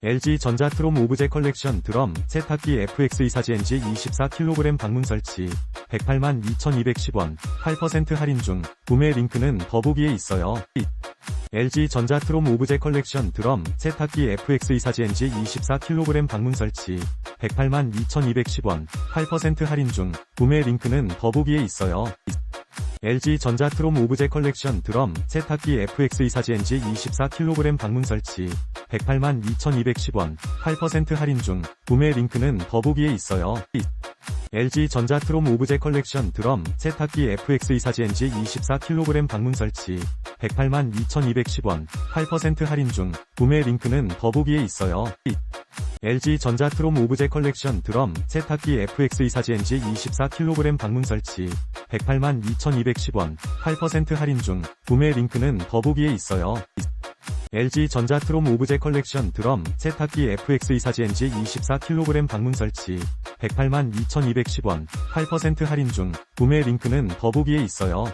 LG 전자 트롬 오브제 컬렉션 드럼 세탁기 FX24GNG 24kg 방문 설치 108만 2210원 8% 할인 중 구매 링크는 더보기에 있어요. LG 전자 트롬 오브제 컬렉션 드럼 세탁기 FX24GNG 24kg 방문 설치 108만 2210원 8% 할인 중 구매 링크는 더보기에 있어요. LG 전자 트롬 오브제 컬렉션 드럼 세탁기 FX24GNG 24kg 방문 설치 108만 2210원 8% 할인 중 구매 링크는 더보기에 있어요. LG 전자 트롬 오브제 컬렉션 드럼 세탁기 FX24GNG 24kg 방문 설치 108만 2210원 8% 할인 중 구매 링크는 더보기에 있어요. LG 전자 트롬 오브제 컬렉션 드럼 세탁기 FX24GNG 24kg 방문 설치 108만 2210원 8% 할인 중 구매 링크는 더보기에 있어요. LG 전자 트롬 오브제 컬렉션 드럼 세탁기 FX24GNG 24kg 방문 설치 108만 2210원 8% 할인 중 구매 링크는 더보기에 있어요.